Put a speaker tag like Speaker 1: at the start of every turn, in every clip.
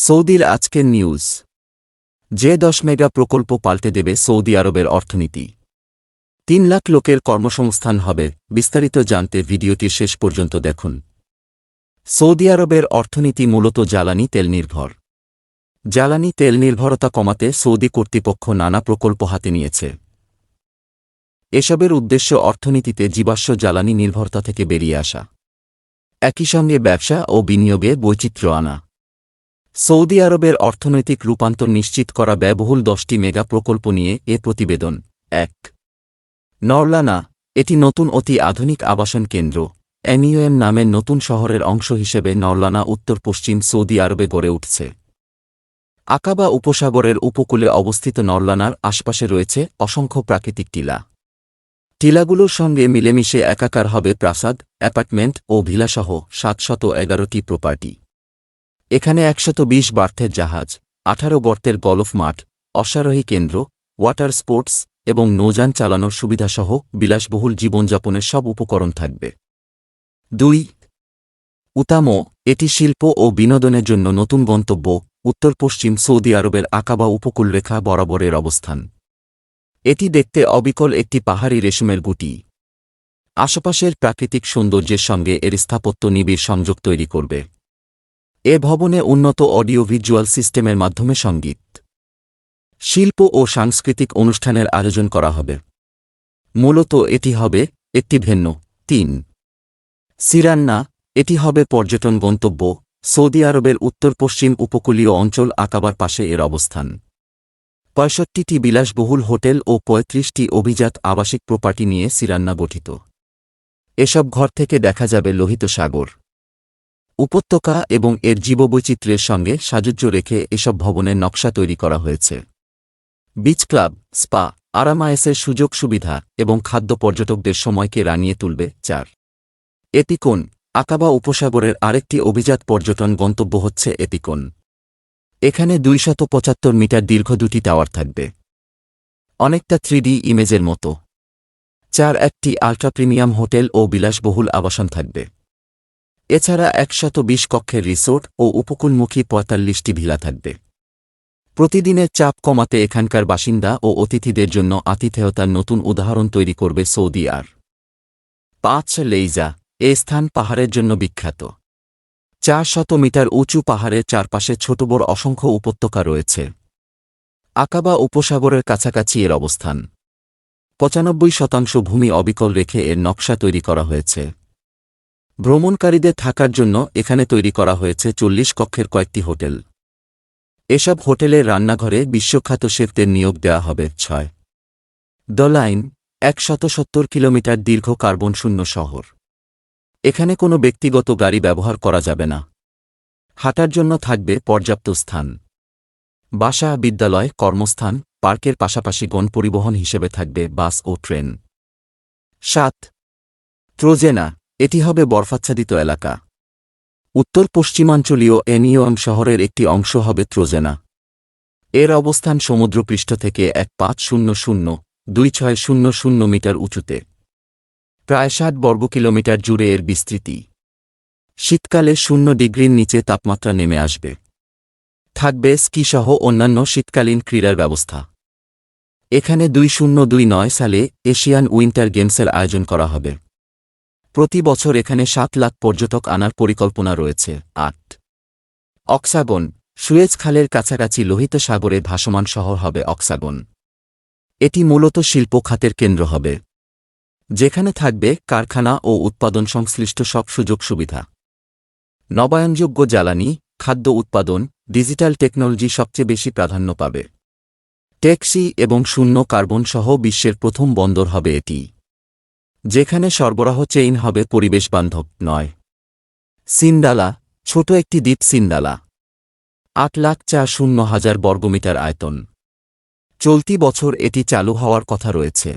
Speaker 1: সৌদির আজকের নিউজ। যে দশ মেগা প্রকল্প পাল্টে দেবে সৌদি আরবের অর্থনীতি। তিন লাখ লোকের কর্মসংস্থান হবে, বিস্তারিত জানতে ভিডিওটি শেষ পর্যন্ত দেখুন। সৌদি আরবের অর্থনীতি মূলত জ্বালানি তেল নির্ভর। জ্বালানি তেল নির্ভরতা কমাতে সৌদি কর্তৃপক্ষ নানা প্রকল্প হাতে নিয়েছে। এসবের উদ্দেশ্য অর্থনীতিতে জীবাশ্ম জ্বালানি নির্ভরতা থেকে বেরিয়ে আসা। একই সঙ্গে ব্যবসা ও বিনিয়োগে বৈচিত্র্য আনা। সৌদি আরবের অর্থনৈতিক রূপান্তর নিশ্চিত করা ব্যয়বহুল দশটি মেগা প্রকল্প নিয়ে এ প্রতিবেদন। এক। নরলানা, এটি নতুন অতি আধুনিক আবাসন কেন্দ্র। এমইউএম নামের নতুন শহরের অংশ হিসেবে নরলানা উত্তর পশ্চিম সৌদি আরবে গড়ে উঠছে। আকাবা উপসাগরের উপকূলে অবস্থিত নরলানার আশপাশে রয়েছে অসংখ্য প্রাকৃতিক টিলা। টিলাগুলোর সঙ্গে মিলেমিশে একাকার হবে প্রাসাদ, অ্যাপার্টমেন্ট ও ভিলাসহ সাতশত এগারোটি প্রপার্টি। এখানে একশত বিশ বার্থের জাহাজ, আঠারো গর্তের গলফ মাঠ, অশ্বারোহী কেন্দ্র, ওয়াটার স্পোর্টস এবং নৌযান চালানোর সুবিধাসহ বিলাসবহুল জীবনযাপনের সব উপকরণ থাকবে। দুই, উতামো, এটি শিল্প ও বিনোদনের জন্য নতুন গন্তব্য, উত্তর পশ্চিম সৌদি আরবের আকাবা উপকূলরেখা বরাবরের অবস্থান। এটি দেখতে অবিকল একটি পাহাড়ি রেশমের গুটি। আশেপাশের প্রাকৃতিক সৌন্দর্যের সঙ্গে এর স্থাপত্য নিবিড় সংযোগ তৈরি করবে। এ ভবনে উন্নত অডিও ভিজুয়াল সিস্টেমের মাধ্যমে সংগীত, শিল্প ও সাংস্কৃতিক অনুষ্ঠানের আয়োজন করা হবে। মূলত এটি হবে একটি ভিন্ন। তিন, সিরান্না, এটি হবে পর্যটন গন্তব্য, সৌদি আরবের উত্তর পশ্চিম উপকূলীয় অঞ্চল আকাবার পাশে এর অবস্থান। পঁয়ষট্টিটি বিলাসবহুল হোটেল ও পঁয়ত্রিশটি অভিজাত আবাসিক প্রপার্টি নিয়ে সিরান্না গঠিত। এসব ঘর থেকে দেখা যাবে লোহিত সাগর। উপত্যকা এবং এর জীববৈচিত্র্যের সঙ্গে সাযুজ্য রেখে এসব ভবনের নকশা তৈরি করা হয়েছে। বিচ ক্লাব, স্পা, আরামায়েসের সুযোগ সুবিধা এবং খাদ্য পর্যটকদের সময়কে রানিয়ে তুলবে চার। এপিকোন, আকাবা উপসাগরের আরেকটি অভিজাত পর্যটন গন্তব্য হচ্ছে এপিকোন। এখানে দুইশত পঁচাত্তর মিটার দীর্ঘ দুটি টাওয়ার থাকবে। অনেকটা থ্রিডি ইমেজের মতো। চার, একটি আল্ট্রা প্রিমিয়াম হোটেল ও বিলাসবহুল আবাসন থাকবে। এছাড়া একশত বিশ কক্ষের রিসোর্ট ও উপকূলমুখী পঁয়তাল্লিশটি ভিলা থাকবে। প্রতিদিনের চাপ কমাতে এখানকার বাসিন্দা ও অতিথিদের জন্য আতিথেয়তার নতুন উদাহরণ তৈরি করবে সৌদি আর। পাঁচ লেইজা, এ স্থান পাহাড়ের জন্য বিখ্যাত। চার শত মিটার উঁচু পাহাড়ের চারপাশে ছোট বড় অসংখ্য উপত্যকা রয়েছে। আকাবা উপসাগরের কাছাকাছি এর অবস্থান। পঁচানব্বই শতাংশ ভূমি অবিকল রেখে এর নকশা তৈরি করা হয়েছে। ভ্রমণকারীদের থাকার জন্য এখানে তৈরি করা হয়েছে চল্লিশ কক্ষের কয়েকটি হোটেল। এসব হোটেলের রান্নাঘরে বিশ্বখ্যাত শেফদের নিয়োগ দেওয়া হবে ছয়। দ্য লাইন একশত সত্তর কিলোমিটার দীর্ঘ কার্বন শূন্য শহর। এখানে কোনো ব্যক্তিগত গাড়ি ব্যবহার করা যাবে না। হাঁটার জন্য থাকবে পর্যাপ্ত স্থান। বাসা, বিদ্যালয়, কর্মস্থান, পার্কের পাশাপাশি গণপরিবহন হিসেবে থাকবে বাস ও ট্রেন। সাত ট্রোজেনা এটি হবে বরফাচ্ছাদিত এলাকা। উত্তর পশ্চিমাঞ্চলীয় এনিওয়াম শহরের একটি অংশ হবে ট্রোজেনা এর অবস্থান সমুদ্রপৃষ্ঠ থেকে এক পাঁচ শূন্য শূন্য, দুই ছয় শূন্য শূন্য মিটার উঁচুতে। প্রায় ষাট বর্গ কিলোমিটার জুড়ে এর বিস্তৃতি। শীতকালে শূন্য ডিগ্রির নিচে তাপমাত্রা নেমে আসবে। থাকবে স্কিসহ অন্যান্য শীতকালীন ক্রীড়ার ব্যবস্থা। এখানে দুই শূন্য দুই নয় সালে এশিয়ান উইন্টার গেমসের আয়োজন করা হবে। প্রতি বছর এখানে সাত লাখ পর্যটক আনার পরিকল্পনা রয়েছে। আট। অক্সাগন, সুয়েজ খালের কাছাকাছি লোহিত সাগরে ভাসমান শহর হবে অক্সাগন। এটি মূলত শিল্প খাতের কেন্দ্র হবে। যেখানে থাকবে কারখানা ও উৎপাদন সংশ্লিষ্ট সব সুযোগ সুবিধা। নবায়নযোগ্য জ্বালানি, খাদ্য উৎপাদন, ডিজিটাল টেকনোলজি সবচেয়ে বেশি প্রাধান্য পাবে। ট্যাক্সি এবং শূন্য কার্বন সহ বিশ্বের প্রথম বন্দর হবে এটি। যেখানে সরবরাহ চেইন হবে পরিবেশ বান্ধব নয়। সিন্দালা ছোট একটি দ্বীপ সিন্দালা আট লাখ চা শূন্য হাজার বর্গমিটার আয়তন। চলতি বছর এটি চালু হওয়ার কথা রয়েছে।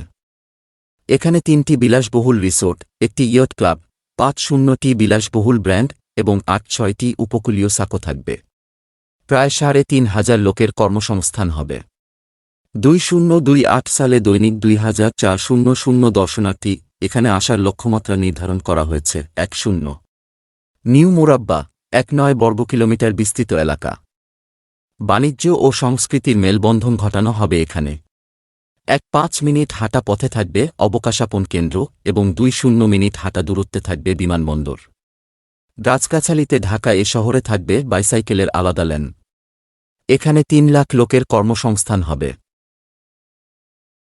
Speaker 1: এখানে তিনটি বিলাসবহুল রিসোর্ট, একটি ইয়ট ক্লাব, পাঁচ শূন্যটি বিলাসবহুল ব্র্যান্ড এবং আট ছয়টি উপকূলীয় সাকো থাকবে। প্রায় সাড়ে তিন হাজার লোকের কর্মসংস্থান হবে। দুই শূন্য দুই আট সালে দৈনিক দুই হাজার চার শূন্য শূন্য দর্শনার্থী এখানে আসার লক্ষ্যমাত্রা নির্ধারণ করা হয়েছে এক শূন্য। নিউ মোরাব্বা, এক নয় বর্গ কিলোমিটার বিস্তৃত এলাকা। বাণিজ্য ও সংস্কৃতির মেলবন্ধন ঘটানো হবে এখানে। এক পাঁচ মিনিট হাঁটা পথে থাকবে অবকাশাপন কেন্দ্র এবং দুই শূন্য মিনিট হাঁটা দূরত্বে থাকবে বিমানবন্দর। গাছগাছালিতে ঢাকা এ শহরে থাকবে বাইসাইকেলের আলাদা লেন। এখানে তিন লাখ লোকের কর্মসংস্থান হবে।